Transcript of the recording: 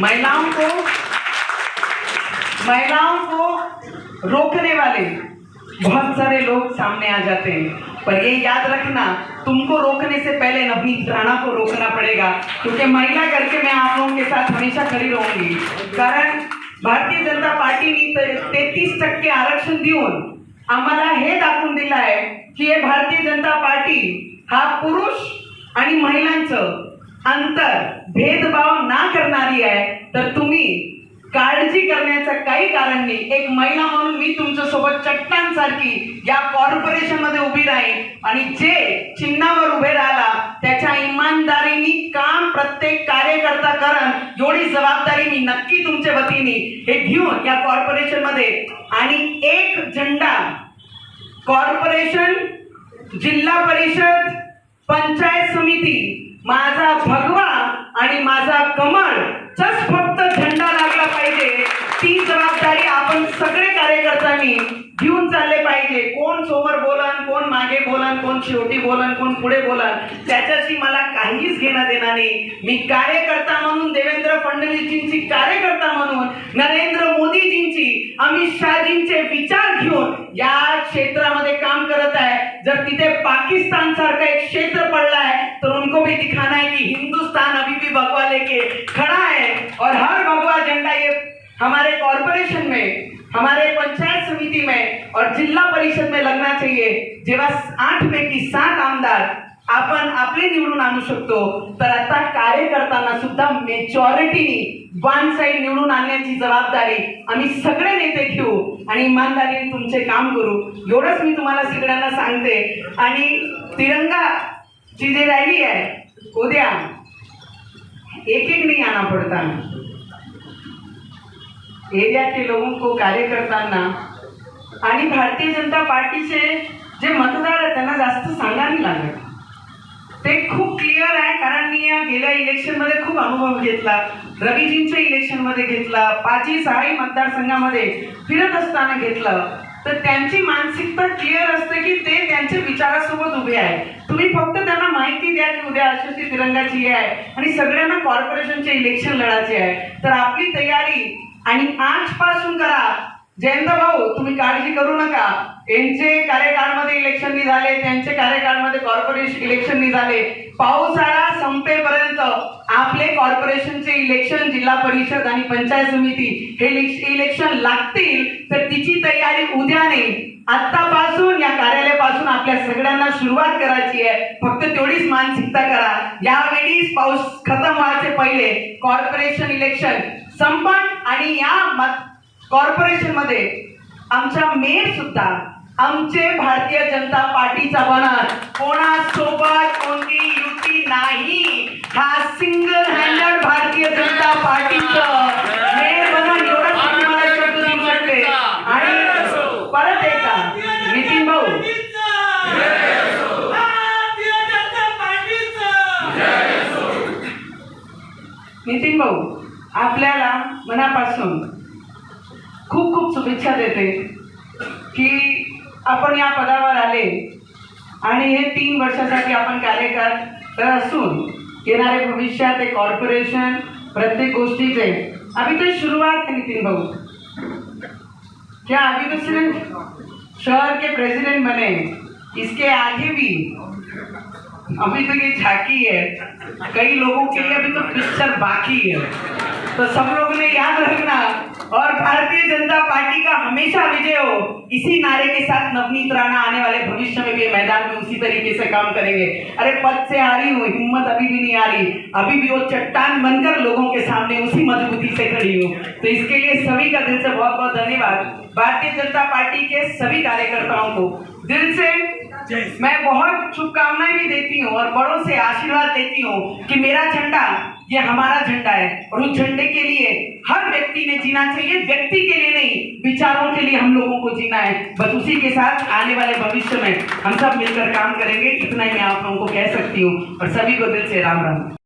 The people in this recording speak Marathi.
महिलाओं को महिलाओं को रोकने वाले बहुत सारे लोग सामने आ जाते हैं। पर ये याद रखना तुमको रोकने से पहले नवनीत राणा को रोकना पड़ेगा। क्योंकि महिला करके मैं आप लोगों के साथ हमेशा खड़ी रहूंगी। कारण भारतीय जनता पार्टीने तेहतीस टक्के आरक्षण देऊन आम्हाला हे दाखवून दिलं आहे की हे भारतीय जनता पार्टी हा पुरुष आणि महिलांचं अंतर भेदभाव ना करणारी आहे तर तुम्ही काळजी करण्याचं काही कारण नाही. एक महिला म्हणून मी तुमच्यासोबत चट्टांसारखी या कॉर्पोरेशनमध्ये उभी राहील आणि जे चिन्हावर उभे राहिला त्याच्या इमानदारीने काम प्रत्येक कार्यकर्ता करण एवढी जबाबदारी मी नक्की तुमच्या वतीने हे घेऊन या कॉर्पोरेशनमध्ये आणि एक झेंडा कॉर्पोरेशन जिल्हा परिषद पंचायत समिती माझा भगवा आणि माझा कमळ जस फक्त झेंडा लागला पाहिजे. ती जबाबदारी आपण सगळे कार्यकर्त्यांनी घेऊन चालले पाहिजे. कोण समोर बोलन कोण मागे बोलन कोण शेवटी बोलन कोण पुढे बोलन त्याच्याशी मला काहीच घेणं देणं नाही. मी कार्यकर्ता म्हणून देवेंद्र फडणवीसजींची कार्यकर्ता म्हणून नरेंद्र मोदीजींची अमित शहाजींचे विचार घेऊन या क्षेत्रामध्ये काम करत आहे. जर तिथे पाकिस्तान सारखा एक क्षेत्र पडला है उनको भी दिखाना है कि हिंदुस्तान अभी भी भगवा लेके खड़ा है। और हर भगवा झंडा ये हमारे कॉरपोरेशन में हमारे पंचायत समिति में और जिल्हा परिषद में लगना चाहिए। जेव्हा आठ पैकी सात आमदार आपण आपले निवडून आणू शकतो तर आता कार्य करताना सुद्धा मेजॉरिटीनी वन साईड निवडून आणण्याची जबाबदारी आम्ही सगळे नेते घेऊ आणि इमानदारीने तुमचे काम करू. एवढंच मी तुम्हाला सगळ्यांना सांगते. आणि तिरंगा ची जी रॅली आहे. उद्या एक एक नहीं आना पड़ता एरिया के लोगों को कार्यकर्त्यांना आणि भारतीय जनता पार्टीचे जे मतदार आहेत त्यांना जास्त सांगावी लागत. ते खूप क्लिअर आहे कारण मी या गेल्या इलेक्शनमध्ये खूप अनुभव घेतला. रवीजींच्या इलेक्शनमध्ये घेतला. पाचही सहाही मतदारसंघामध्ये फिरत असताना घेतलं. तर त्यांची मानसिकता क्लिअर असते की ते त्यांच्या विचारासोबत उभे आहे. तुम्ही फक्त त्यांना माहिती द्या की उद्या अशोची तिरंगाची हे आहे आणि सगळ्यांना कॉर्पोरेशनचे इलेक्शन लढायचे आहे. तर आपली तयारी आणि आजपासून करा. जयंत भाऊ तुम्ही काळजी करू यांचे कार्यकाळमध्ये इलेक्शन झाले त्यांचे कार्यकाळमध्ये कॉर्पोरेशन इलेक्शन झाले पावसाळा संपेपर्यंत आपले कॉर्पोरेशनचे इलेक्शन जिल्हा परिषद आणि पंचायत समिती हे इलेक्शन लागतील तर तिची तयारी उद्या नाही आतापासून या कार्यालयापासून आपल्या सगळ्यांना सुरुवात करायची आहे. फक्त तेवढीच मानसिकता करा. यावेळी पाऊस खतम व्हायचे पहिले कॉर्पोरेशन इलेक्शन संपण आणि या कॉर्पोरेशनमध्ये आमच्या मेयर सुद्धा आमचे भारतीय जनता पार्टीचा बनत कोणासोबत कोणती युती नाही. हा सिंगल हँडेड भारतीय जनता पार्टीचं मेयर बनन एवढंच शब्द देऊ शकते. आणि परत एकदा नितीन भाऊ. नितीन भाऊ आपल्याला मनापासून खूप खूप शुभेच्छा देते की आपण या पदावर आले. आणि हे तीन वर्षासाठी आपण कार्यकाळ असून येणारे भविष्यात एक कॉर्पोरेशन प्रत्येक गोष्टीचे अभी तो शुरुआत है नितिन भाऊ. क्या अभी तो सिर्फ शहर के प्रेसिडेंट बने इसके आगे भी अभी तो ये झाकी है. कई लोगों के लिए अभी तो पिक्चर बाकी है. तो सब लोग ने याद रखना और भारतीय जनता पार्टी का हमेशा विजय हो, इसी नारे के साथ नवनीत राणा आने वाले भविष्य में भी मैदान में उसी तरीके से काम करेंगे। अरे, पद से आ रही हूँ, हिम्मत अभी भी नहीं आ रही। अभी भी वो चट्टान बनकर लोगों के सामने उसी मजबूती से खड़ी हूँ। तो इसके लिए सभी का दिल से बहुत बहुत धन्यवाद। भारतीय जनता पार्टी के सभी कार्यकर्ताओं को दिल से मैं बहुत शुभकामनाएँ भी देती हूँ और बड़ों से आशीर्वाद देती हूँ कि मेरा झंडा, ये हमारा झंडा है। और उस झंडे के लिए हर व्यक्ति ने जीना चाहिए। व्यक्ति के लिए नहीं, विचारों के लिए हम लोगों को जीना है। बस उसी के साथ आने वाले भविष्य में हम सब मिलकर काम करेंगे। इतना ही मैं आप लोगों को कह सकती हूँ। और सभी को दिल से राम राम।